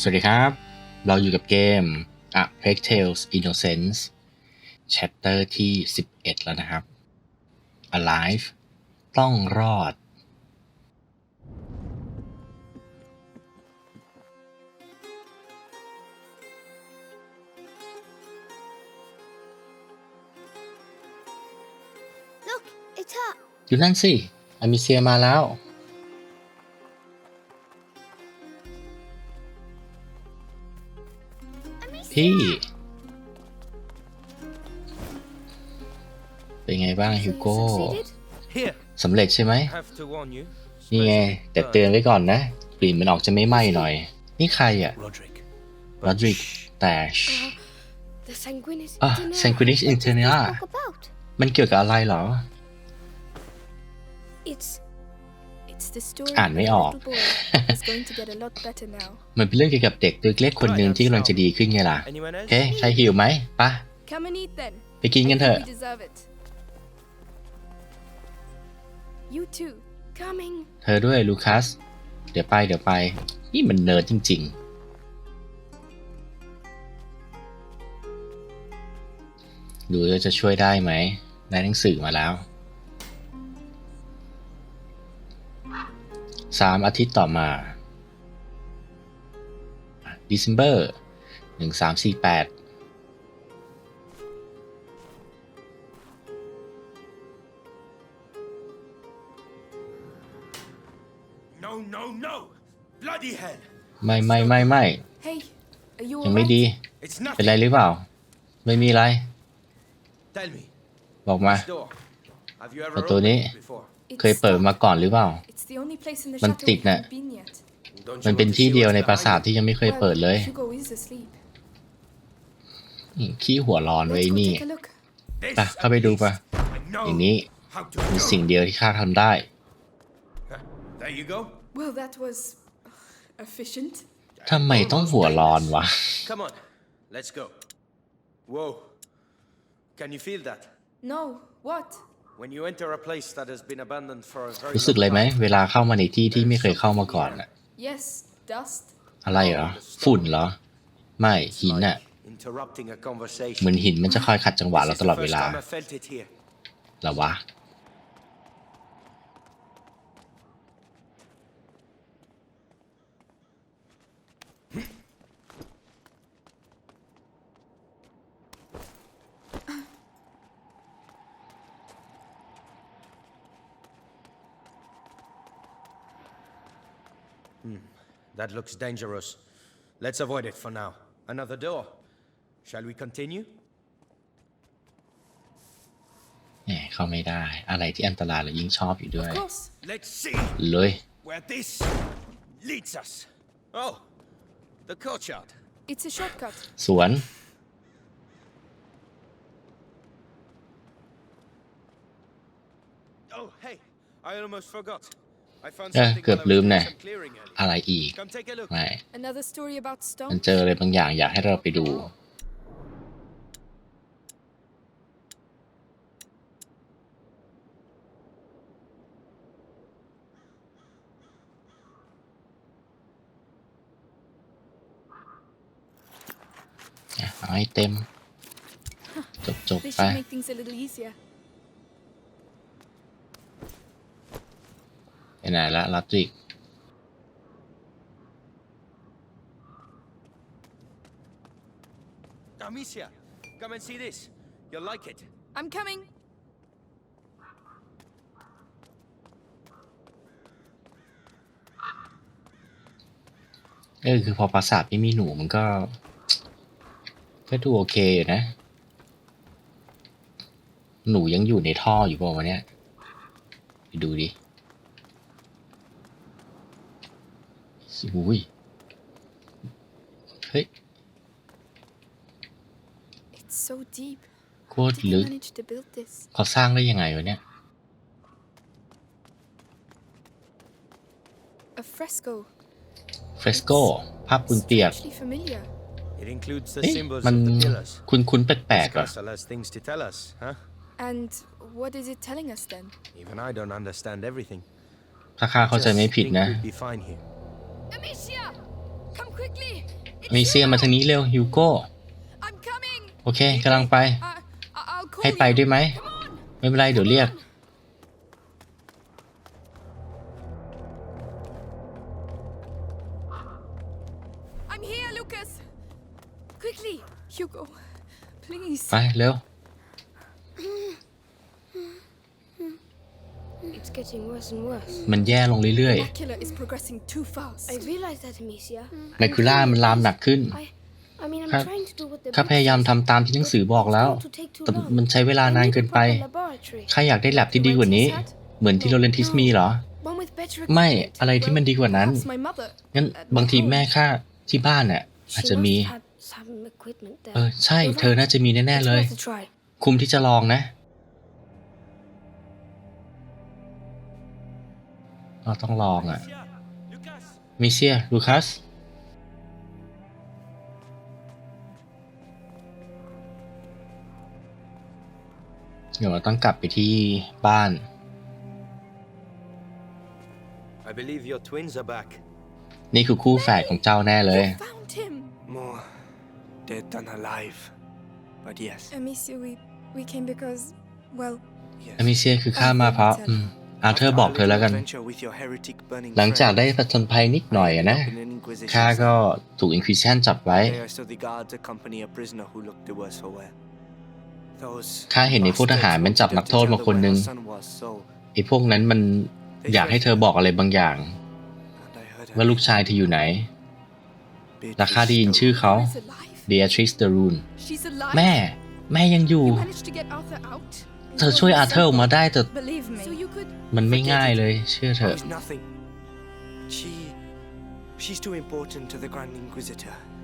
สวัสดีครับ เราอยู่กับเกม A p e e Tales Innocence Chapter ที่ 11 แล้วนะครับ Alive ต้องรอด อยู่นั่นสิอามิเซียมาแล้วที่เป็นไงบ้างฮิวโก้สำเร็จใช่ไหมนี่ไงแต่เตือนไว้ก่อนนะกลิ่นมันออกจะไม่ไหม้หน่อย นี่ใครอะโรดริกแต่อ่ะเซนกินิสอินเทเนียมันเกี่ยวกับอะไรเหรอ It's อ่านไม่ออก มันเป็นเรื่องเกี่ยวกับเด็กตัวเล็กคนหนึ่งที่กำลังจะดีขึ้นไงล่ะ เฮ้ใครหิวไหมปะไปกินกันเถอะ เธอด้วยลูคัส เดี๋ยวไปเดี๋ยวไป นี่มันเนิร์ดจริง ๆ ดูจะช่วยได้ไหม ได้หนังสือมาแล้วสามอาทิตย์ต่อมา December 1348ไม่ไม่ไม่ไม่ยังไม่ดีเป็นไรหรือเปล่าไม่มีอะไร บอกมาประตูนี้เคยเปิดมาก่อนหรือเปล่ามันติดน่ะมันเป็นที่เดียวในปราสาทที่ยังไม่เคยเปิดเลยขี้หัวร้อนไว้นี่ปะเข้าไปดูปะอย่างนี้มีสิ่งเดียวที่ข้าทำได้ทำไมต้องหัวร้อนวะเรู้สึกเลยไหมเวลาเข้ามาในที่ที่ไม่เคยเข้ามาก่อนอะอะไรเหรอฝุ่นเหรอ ไม่ หินอะเหมือนหินมันจะคอยขัดจังหวะเราตลอดเวลาหรอวะ Hmm. That looks dangerous. Let's avoid it for now. Another door. Shall we continue? แหมเขาไมไดอะไรที่อันตรายเรายิ่งชอบอยู่ด้วย Let's see where this leads us. Oh, the courtyard. It's a shortcut. สวน Oh, hey, I almost forgot. เกือบลืมน่อะไรอีก ไม่มันเจออะไรบางอย่างอยากให้เราไปดูเอาให้เต็มจบจบไปไหนละลอจิกกามิเซีย come and see this you'll like it I'm coming เออคือพอปราสาทไม่มีหนูมันก็ก็ดูโอเคอยู่นะ หนูยังอยู่ในท่ออยู่ป่าวะเนี่ยไปดูดิอุ้ยเฮ้ย It's so deep. โคตร Did ลึ they ก manage to build this? เขาสร้างได้ยังไงวะเนี่ย A fresco. เฟรสโก้ภาพคุณเปียก Strangely familiar. It includes the เอ๊ะ symbols มัน of the pillars. คุณคุณแปลกๆเหรอ Castle has things to tell us, huh? And what is it telling us then? Even I don't understand everything. ถ้าข้าเข้าใจไม่ Just ผิด think นะ We'd be fine here. อเมเซียมาทางนี้เร็วฮิวโก้โอเคกำลังไปให้ไปได้วยไหมไม่เป็นไรเดี๋ยวเรียกไปเร็วมันแย่ลงเรื่อยๆแมคคูล่ามันลามหนักขึ้นข้าข้าพยายามทำตามที่หนังสือบอกแล้ว แต่มันใช้เวลานานเกินไปข้าอยากได้แลบที่ดีกว่านี้ เหมือนที่โรเลนทิสมีเหรอ ไม่อะไรที่มันดีกว่านั้นงั้นบางทีแม่ข้าที่บ้านน่ะอาจจะมีเออใช่เธอน่าจะมีแน่ๆเลย คุ้มที่จะลองนะเราต้องลองอ่ะมิเซีย ลูคัส เดี๋ยวเราต้องกลับไปที่บ้าน I believe your twins are back. นี่คือคู่แฝดของเจ้าแน่เลย Found him. More dead than alive, but yes. Amicia, we we came because well. อมิเซียคือข้ามาเพราะอืมอาเธอร์บอกเธอแล้วกัน หลังจากได้ผจญภัยนิดหน่อยนะข้าก็ถูกอินควิชันจับไว้ข้าเห็นในพวกทหารมันจับนักโทษมาคนหนึ่งไอ้พวกนั้นมันอยากให้เธอบอกอะไรบางอย่าง ว่าลูกชายเธออยู่ไหนและข้าได้ยินชื่อเขา Beatrice d e r u n แม่แม่ยังอยู่เธอช่วยอาเธอร์ออกมาได้ แต่มันไม่ง่ายเลยเชื่อเธอ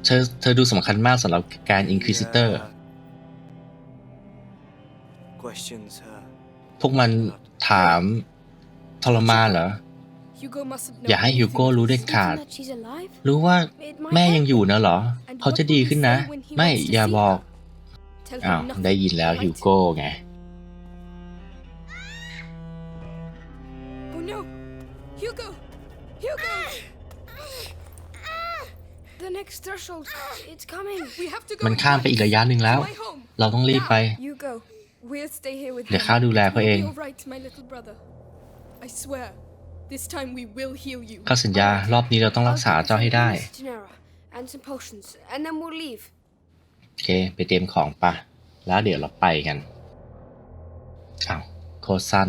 เธอเธอดูสำคัญมากสำหรับการอินควิซิเตอร์ พวกมันถามทรมานเหรอ อย่าให้ฮิวโก้รู้เด็ดขาด รู้ว่าแม่ยังอยู่นะเหรอ เขาจะดีขึ้นนะ ไม่อย่าบอก อ้าวได้ยินแล้วฮิวโก้ไงมันข้ามไปอีกระยะหนึ่งแล้ว เราต้องรีบไป เดี๋ยวข้าดูแลเขาเอง ข้าสัญญา รอบนี้เราต้องรักษาเจ้าให้ได้โอเคไปเตรียมของปะแล้วเดี๋ยวเราไปกันอ้าวโคสัน้น